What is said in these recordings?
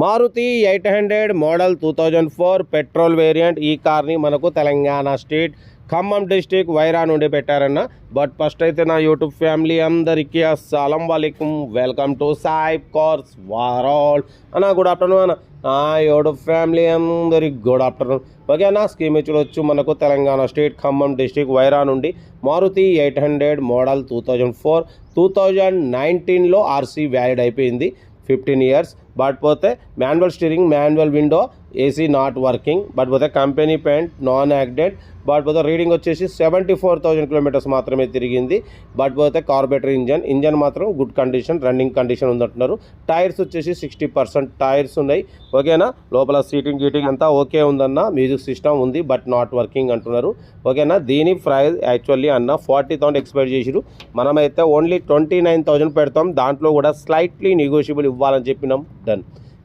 Maruti eight hundred model two thousand four petrol variant. ఈ కార్ని మనకు తెలంగాణ స్టేట్ ఖమ్మం డిస్టిక్ వైరా నుండి పెట్టారన్న. బట్ ఫస్ట్ అయితే నా యూట్యూబ్ ఫ్యామిలీ అందరికీ అస్సలం వాలేకుం. వెల్కమ్ టు సాయిబ్ కార్స్ వారాల్. అన్న గుడ్ ఆఫ్టర్నూన్ అన్న. నా యూట్యూబ్ ఫ్యామిలీ అందరికి గుడ్ ఆఫ్టర్నూన్. ఓకే అన్న స్కీమ్ చూడొచ్చు. మనకు తెలంగాణ స్టేట్ ఖమ్మం డిస్టిక్ వైరా నుండి Maruti eight hundred model two thousand four. Two thousand నైన్టీన్లో ఆర్సీ వ్యాలిడ్ అయిపోయింది. Fifteen years. బట్ పోతే manual steering manual window AC not working but పోతే కంపెనీ పెయింట్ నాన్ యాక్డెడ్ but పోతే రీడింగ్ వచ్చేసి సెవెంటీ ఫోర్ థౌజండ్ కిలోమీటర్స్ మాత్రమే తిరిగింది. But పోతే కార్బేటర్ ఇంజన్ ఇంజన్ మాత్రం గుడ్ కండిషన్ రన్నింగ్ కండిషన్ ఉందంటున్నారు. టైర్స్ వచ్చేసి సిక్స్టీ పర్సెంట్ టైర్స్ ఉన్నాయి. ఓకేనా? లోపల సీటింగ్ గీటింగ్ అంతా ఓకే ఉందన్న మ్యూజిక్ సిస్టమ్ ఉంది బట్ నాట్ వర్కింగ్ అంటున్నారు. ఓకేనా? దీని ప్రైస్ యాక్చువల్లీ అన్న ఫార్టీ థౌసండ్ ఎక్స్పెక్ట్ చేసిరు మనమైతే ఓన్లీ ట్వంటీ నైన్ థౌజండ్ పెడతాం. దాంట్లో కూడా స్లైట్లీ నెగోషియబుల్ ఇవ్వాలని చెప్పినాం. డన్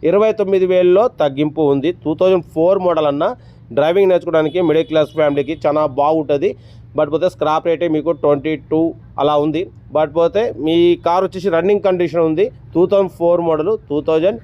ఇరవై తొమ్మిది వేలలో తగ్గింపు ఉంది. టూ థౌజండ్ ఫోర్ మోడల్ అన్న డ్రైవింగ్ నేర్చుకోవడానికి మిడిల్ క్లాస్ ఫ్యామిలీకి చాలా బాగుంటుంది. బట్ పోతే స్క్రాప్ రేటే మీకు ట్వంటీ టూ అలా ఉంది. బట్ పోతే మీ కార్ వచ్చేసి రన్నింగ్ కండిషన్ ఉంది. Two thousand four model two thousand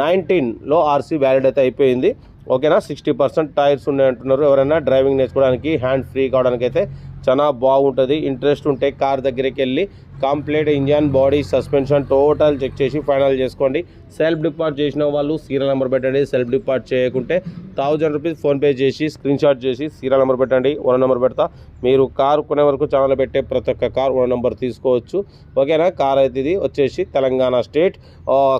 నైన్టీన్లో ఆర్సీ వ్యాలిడ్ అయితే అయిపోయింది. ఓకేనా సిక్స్టీ పర్సెంట్ టైర్స్ ఉన్నాయి అంటున్నారు. ఎవరైనా డ్రైవింగ్ నేర్చుకోవడానికి హ్యాండ్ ఫ్రీ కావడానికి అయితే చాలా బాగుంటుంది. ఇంట్రెస్ట్ ఉంటే కార్ దగ్గరికి వెళ్ళి complete engine body suspension total check చేసి ఫైనల్ చేసుకోండి. సెల్ఫ్ డిపార్ట్ చేసిన వాళ్ళు సీరియల్ నెంబర్ పెట్టండి. సెల్ఫ్ డిపార్ట్ చేయకుంటే థౌజండ్ రూపీస్ ఫోన్పే చేసి స్క్రీన్ షాట్ చేసి సీరియల్ నెంబర్ పెట్టండి. ఓనర్ నెంబర్ పెడతా. మీరు కార్ కొనే వరకు ఛానల్ పెట్టే ప్రతి ఒక్క కార్ ఓనర్ నెంబర్ తీసుకోవచ్చు. ఓకేనా? కార్ అయితే ఇది. వచ్చేసి తెలంగాణ స్టేట్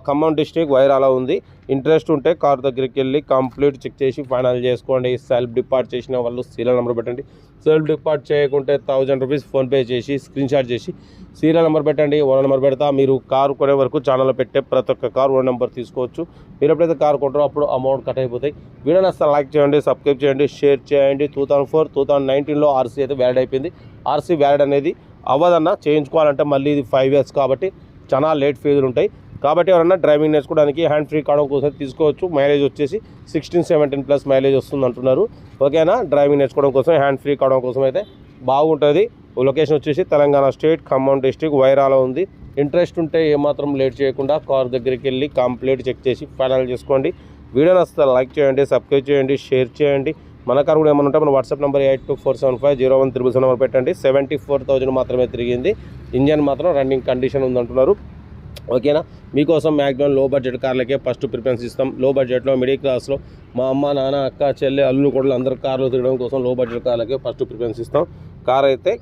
ఖమ్మం డిస్ట్రిక్ట్ వైరాలో ఉంది. ఇంట్రెస్ట్ ఉంటే కార్ దగ్గరికి వెళ్ళి కంప్లీట్ చెక్ చేసి ఫైనల్ చేసుకోండి. సెల్ఫ్ డిపార్ట్ చేసిన వాళ్ళు సీరియల్ నెంబర్ పెట్టండి. సెల్ఫ్ డిపార్ట్ లేకుంటే థౌజండ్ రూపీస్ ఫోన్పే చేసి స్క్రీన్ షాట్ చేసి సీరియల్ నెంబర్ పెట్టండి ఓనర్ నెంబర్ పెడతా. మీరు కారు కొనే వరకు ఛానల్లో పెట్టే ప్రతి ఒక్క కారు ఓనర్ నెంబర్ తీసుకోవచ్చు. మీరు ఎప్పుడైతే కార్ కొంటారో అప్పుడు అమౌంట్ కట్ అయిపోతాయి. వీడియో అసలు లైక్ చేయండి సబ్స్క్రైబ్ చేయండి షేర్ చేయండి. Two thousand four two thousand నైన్టీన్లో ఆర్సీ అయితే వ్యాలిడ్ అయిపోయింది. ఆర్సీ వ్యాలిడ్ అనేది అవ్వదన్నా చేయించుకోవాలంటే మళ్ళీ ఇది ఫైవ్ ఇయర్స్ కాబట్టి చాలా లేట్ ఫీజులు ఉంటాయి. కాబట్టి ఎవరన్నా డ్రైవింగ్ నేర్చుకోవడానికి హ్యాండ్ ఫ్రీ కావడం కోసం తీసుకోవచ్చు. మైలేజ్ వచ్చేసి సిక్స్టీన్ సెవెంటీన్ ప్లస్ మైలేజ్ వస్తుంది అంటున్నారు. ఓకేనా డ్రైవింగ్ నేర్చుకోవడం కోసం హ్యాండ్ ఫ్రీ కావడం కోసం అయితే బాగుంటుంది. లొకేషన్ వచ్చేసి తెలంగాణ స్టేట్ ఖమ్మం డిస్టిక్ వైరాలో ఉంది. ఇంట్రెస్ట్ ఉంటే ఏమాత్రం లేట్ చేయకుండా కార్ దగ్గరికి వెళ్ళి కంప్లీట్ చెక్ చేసి ఫైనల్ చేసుకోండి. వీడియో నచ్చితే లైక్ చేయండి సబ్స్క్రైబ్ చేయండి షేర్ చేయండి. మన కార్ కూడా ఏమైనా ఉంటే మన WhatsApp number eight two four seven five zero one triple seven number పెట్టండి. సెవెంటీ ఫోర్ థౌజండ్ మాత్రమే తిరిగింది. ఇంజన్ మాత్రం రన్నింగ్ కండిషన్ ఉందంటున్నారు. ఓకేనా? మీకోసం మ్యాక్సిమం లో బడ్జెట్ కార్లకే ఫస్ట్ ప్రిఫరెన్స్ ఇస్తాం. లో బడ్జెట్లో మిడిల్ క్లాస్లో మా అమ్మ నాన్న అక్క చెల్లె అల్లు కూడా అందరు కార్లు తిరగడం కోసం లో బడ్జెట్ కార్లకే ఫస్ట్ ప్రిఫరెన్స్ ఇస్తాం. కార్ అయితే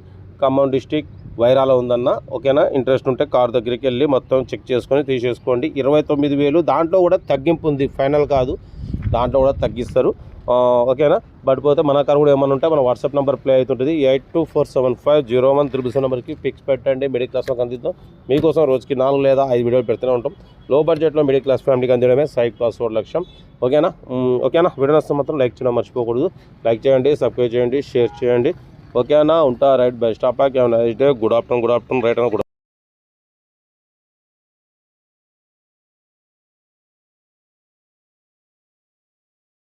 ఖమ్మం డిస్టిక్ వైరాలో ఉందన్న ఓకేనా? ఇంట్రెస్ట్ ఉంటే కార్ దగ్గరికి వెళ్ళి మొత్తం చెక్ చేసుకొని తీసేసుకోండి. ఇరవై తొమ్మిది వేలు దాంట్లో కూడా తగ్గింపు ఉంది. ఫైనల్ కాదు. దాంట్లో కూడా తగ్గిస్తారు. ఓకేనా? బట్ పోతే మన కార్ కూడా ఏమన్నా ఉంటే మన వాట్సాప్ నెంబర్ ప్లే అవుతుంటుంది. Eight two four seven five zero one triple seven నెంబర్కి పిక్స్ పెట్టండి. మిడిల్ క్లాస్లో అందిద్దాం. మీకోసం రోజుకి నాలుగు లేదా ఐదు వీడియోలు పెడుతూనే ఉంటాం. లో బడ్జెట్లో మిడిల్ క్లాస్ ఫ్యామిలీకి అందించడమే సైడ్ క్లాస్ ఫోర్ లక్ష్యం. ఓకేనా? ఓకేనా? వీడియో నష్టం మాత్రం లైక్ చేయడం మర్చిపోకూడదు. లైక్ చేయండి సబ్స్క్రైబ్ చేయండి షేర్ చేయండి. ఓకేనా? ఉంటా రైట్ బెస్ట్ ఆఫ్ ఏమైనా good afternoon good afternoon right అన్న గుడ్